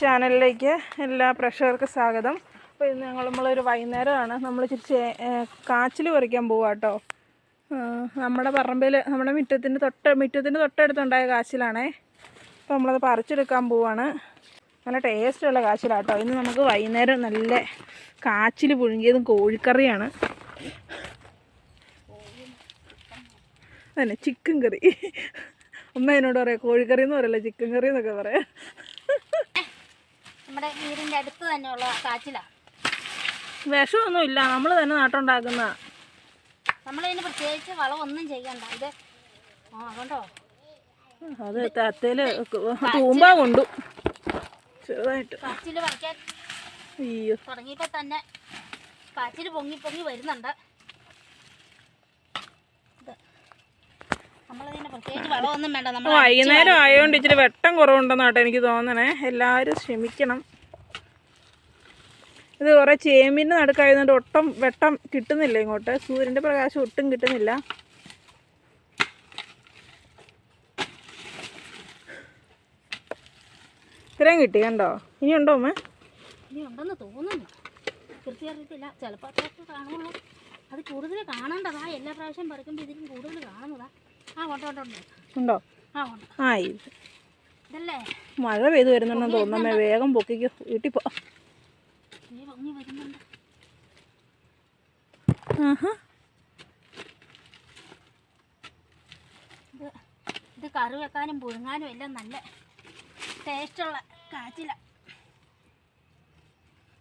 ചാനലിലേക്ക് എല്ലാ പ്രേക്ഷകർക്കും സ്വാഗതം. അപ്പോൾ ഇന്ന് ഞങ്ങൾ നമ്മളൊരു വൈകുന്നേരമാണ്. നമ്മൾ ഇച്ചിരി കാച്ചിൽ പറിക്കാൻ പോവാം കേട്ടോ നമ്മുടെ പറമ്പിൽ നമ്മുടെ മുറ്റത്തിന്റെ തൊട്ട് മുറ്റത്തിന്റെ തൊട്ടടുത്തുണ്ടായ കാച്ചിലാണേ. അപ്പോൾ നമ്മളത് പറിച്ചെടുക്കാൻ പോവാണ്. നല്ല ടേസ്റ്റുള്ള കാച്ചിലാണ് കേട്ടോ ഇന്ന് നമുക്ക് വൈകുന്നേരം നല്ല കാച്ചിൽ പുഴുങ്ങിയതും കോഴിക്കറിയാണ്. അതന്നെ ചിക്കൻ കറി അമ്മ എന്നോട് പറയാം കോഴിക്കറി എന്ന് പറയല്ല ചിക്കൻ കറി എന്നൊക്കെ പറയാം. നമ്മുടെ വീടിന്റെ അടുത്ത് തന്നെയുള്ള കാച്ചില. വിഷമൊന്നും ഇല്ല നമ്മൾ തന്നെ നാട്ടുണ്ടാക്കുന്ന. നമ്മളിതിന് പ്രത്യേകിച്ച് വളമൊന്നും ചെയ്യണ്ട. ഇത് ആ കണ്ടോ? അത് തത്തയിൽ തൂമ്പ കൊണ്ടു. ചെറുതായിട്ട്. കാച്ചിൽ പറിക്കാൻ അയ്യോ. തുടങ്ങിയപ്പോൾ തന്നെ കാച്ചിൽ പൊങ്ങി പൊങ്ങി വരുന്നുണ്ട് ഇത് നമ്മളിതിന് പ്രത്യേകിച്ച് വളമൊന്നും വേണ്ട നമ്മൾ വൈകുന്നേരം ആയതുകൊണ്ട് ഇച്ചിരി വെട്ടം കുറവുണ്ടെന്നാട്ടോ എനിക്ക് തോന്നണേ. എല്ലാവരും ക്ഷമിക്കണം. ഇത് കുറേ ചേമ്പിന്റെ നടുക്കായതുകൊണ്ട് ഒട്ടും വെട്ടം കിട്ടുന്നില്ല ഇങ്ങോട്ട്. സൂര്യന്റെ പ്രകാശം ഒട്ടും കിട്ടുന്നില്ല. ഇത്രയും കിട്ടി കണ്ടോ? ഇനി ഉണ്ടോ അമ്മേ ഇനി ഉണ്ടെന്ന് തോന്നുന്നു കൃത്യറിയത്തില്ല ചിലപ്പോൾ അത് കൂടുതൽ കാണേണ്ടതാ. എല്ലാ പ്രാവശ്യം പറിക്കുമ്പോൾ ഇതിലും കൂടുതൽ കാണുന്നതാ. ഉണ്ട് ആ ഇത് ഇതല്ലേ? മഴ പെയ്ത് വരുന്നുണ്ടെന്ന് തോന്നുന്നു. അമ്മേ വേഗം പൊക്കിക്കോ. വീട്ടിൽ പോ. ഇത് കറി വെക്കാനും പുഴുങ്ങാനും എല്ലാം നല്ല ടേസ്റ്റുള്ള കാച്ചില.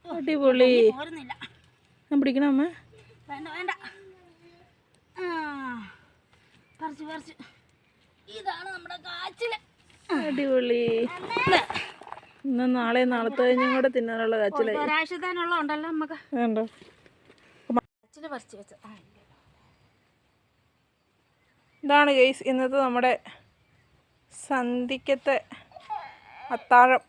അടിപൊളി. പിടിക്കണമ്മേ വേണ്ട വേണ്ട. പറിച്ചു പറിച്ചു. ഇതാണ് നമ്മുടെ കാച്ചിൽ. അടിപൊളി. ഇന്ന് നാളെ നാളത്തെ കഴിഞ്ഞും കൂടെ തിന്നാനുള്ള കാച്ചിലായി. ഒരാഴ്ചത്തേനുള്ള ഉണ്ടല്ലോ നമുക്ക്. വേണ്ടോ? കാച്ചിൽ പറിച്ചു വെച്ച. ഇതാണ് ഗെയ്സ് ഇന്നത്തെ നമ്മുടെ സന്ധിക്കത്തെ അത്താഴം.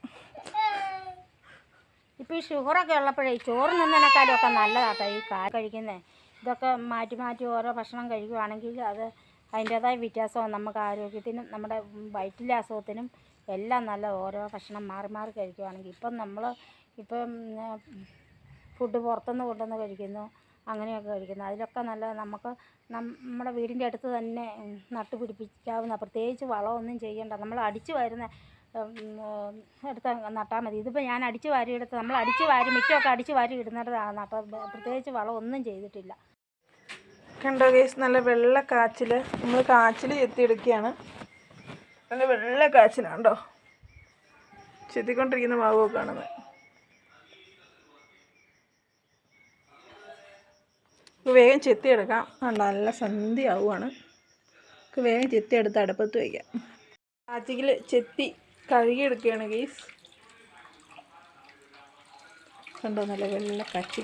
ഇപ്പൊ ഈ ഷുഗറൊക്കെ ഉള്ളപ്പോഴേ ചോറ് നിന്നതിനേക്കാളും ഒക്കെ നല്ലതാട്ടോ ഈ കാ കഴിക്കുന്നത് ഇതൊക്കെ മാറ്റി മാറ്റി ഓരോ ഭക്ഷണം കഴിക്കുവാണെങ്കിൽ അത് അതിന്റേതായ വ്യത്യാസമാണ് നമുക്ക് ആരോഗ്യത്തിനും നമ്മുടെ വയറ്റിലെ അസുഖത്തിനും എല്ലാം നല്ല ഓരോ ഭക്ഷണം മാറി മാറി കഴിക്കുവാണെങ്കിൽ. ഇപ്പം നമ്മൾ ഇപ്പം ഫുഡ് പുറത്തുനിന്ന് കൊണ്ടുവന്ന് കഴിക്കുന്നു അങ്ങനെയൊക്കെ കഴിക്കുന്നു. അതിലൊക്കെ നല്ല നമുക്ക് നമ്മുടെ വീടിന്റെ അടുത്ത് തന്നെ നട്ടുപിടിപ്പിക്കാവുന്ന പ്രത്യേകിച്ച് വളമൊന്നും ചെയ്യേണ്ട നമ്മൾ അടിച്ചു വരുന്ന എടുത്ത് നട്ടാൽ മതി. ഇതിപ്പോൾ ഞാൻ അടിച്ചു വാരി എടുത്ത് നമ്മൾ അടിച്ചു വാരി മിറ്റമൊക്കെ അടിച്ചു വാരി ഇടുന്നിടത്താണ് അപ്പോൾ പ്രത്യേകിച്ച് വളമൊന്നും ചെയ്തിട്ടില്ല. കണ്ടോ കേസ് നല്ല വെള്ള കാച്ചിൽ നമ്മൾ കാച്ചിൽ ചെത്തിയെടുക്കുകയാണ്. നല്ല വെള്ള കാച്ചിലാണ് കേട്ടോ ചെത്തിക്കൊണ്ടിരിക്കുന്ന ഭാഗമൊക്കെ കാണുന്നത് വേഗം ചെത്തിയെടുക്കാം. നല്ല സന്ധി ആവുകയാണ് വേഗം ചെത്തിയെടുത്ത് അടുപ്പത്ത് വയ്ക്കാം. കാച്ചിൽ ചെത്തി കഴുകിയെടുക്കുകയാണ് ഗെയ്സ് കണ്ടോ നല്ല വെള്ള കാച്ചി.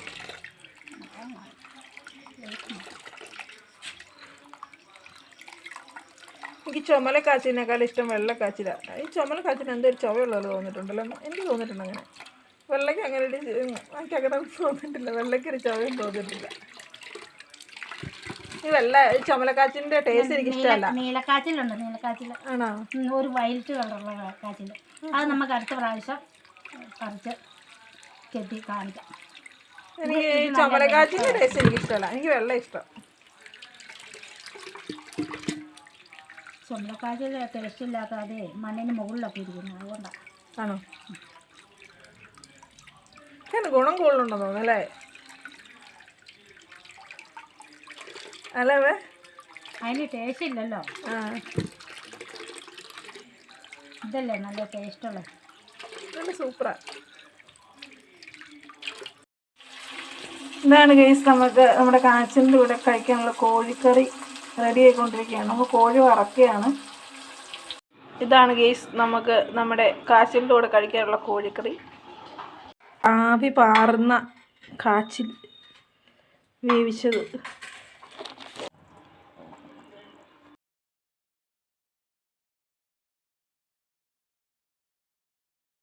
എനിക്ക് ചുമല കാച്ചിനേക്കാളും ഇഷ്ടം വെള്ള കാച്ചിലാണ് ഈ ചുമല കാച്ചിന് എന്തോ ഒരു ചുവയുള്ളത് തോന്നിയിട്ടുണ്ടല്ലോ. എനിക്ക് തോന്നിയിട്ടുണ്ട് അങ്ങനെ. വെള്ളയ്ക്ക് അങ്ങനെ ഒരു എനിക്ക് അങ്ങനെ തോന്നിയിട്ടില്ല. വെള്ളയ്ക്ക് ഒരു ചുവയും തോന്നിയിട്ടില്ല. ഈ വെള്ള ചുമലക്കാച്ചിന്റെ ടേസ്റ്റ് എനിക്ക് ഇഷ്ടമല്ല നീലക്കാച്ചിലുണ്ട് നീലക്കാച്ചിൽ ആണോ? ഒരു വൈൽഡ് കളറുള്ള കാച്ചിൽ അത് നമുക്ക് അടുത്ത പ്രാവശ്യം പറിച്ച് കെട്ടി കാണിക്കാം. എനിക്ക് ചുമലക്കാച്ചിന്റെ ടേസ്റ്റ് എനിക്ക് ഇഷ്ടമല്ല എനിക്ക് വെള്ള ഇഷ്ടം. ചുമലക്കാച്ചിൽ ടേസ്റ്റ് മണ്ണിന് മുകളിലൊക്കെ ഇരിക്കുന്നു. അതുകൊണ്ടാണ് ആണോ? ഗുണം കൂടുതലുണ്ടെന്ന് തോന്നുന്നു അല്ലേ? അതിന് ടേസ്റ്റ് ഇല്ലല്ലോ. ഇതല്ലേ നല്ല ടേസ്റ്റുള്ള നല്ല സൂപ്പറാ ഇതാണ് കേസ് നമുക്ക് നമ്മുടെ കാച്ചിന്റെ കൂടെ കഴിക്കാനുള്ള കോഴിക്കറി. റെഡി ആയിക്കൊണ്ടിരിക്കുകയാണ്. നമ്മൾ കോഴി വറക്കുകയാണ്. ഇതാണ് ഗെയ്സ് നമുക്ക് നമ്മുടെ കാച്ചിലിന്റെ കൂടെ കഴിക്കാനുള്ള കോഴിക്കറി. ആവി പാറുന്ന കാച്ചിൽ വേവിച്ചത്.